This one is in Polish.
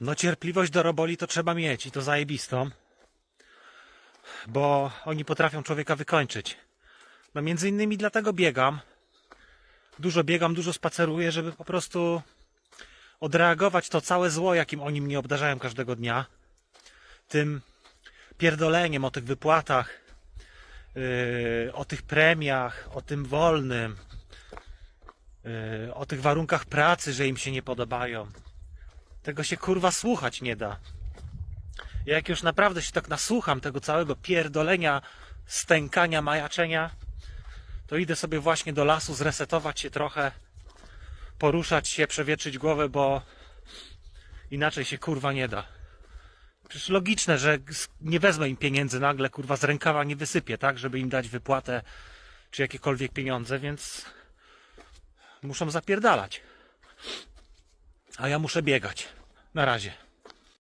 No cierpliwość do roboli to trzeba mieć i to zajebistą. Bo oni potrafią człowieka wykończyć. No między innymi dlatego biegam. Dużo biegam, dużo spaceruję, żeby po prostu odreagować to całe zło, jakim oni mnie obdarzają każdego dnia. Tym pierdoleniem o tych wypłatach, yy, o tych premiach, o tym wolnym, yy, o tych warunkach pracy, że im się nie podobają. Tego się kurwa słuchać nie da. Ja jak już naprawdę się tak nasłucham tego całego pierdolenia, stękania, majaczenia, to idę sobie właśnie do lasu zresetować się trochę, poruszać się, przewietrzyć głowę, bo inaczej się kurwa nie da. Przecież logiczne, że nie wezmę im pieniędzy nagle, kurwa, z rękawa nie wysypię, tak, żeby im dać wypłatę czy jakiekolwiek pieniądze, więc muszą zapierdalać. A ja muszę biegać. Na razie.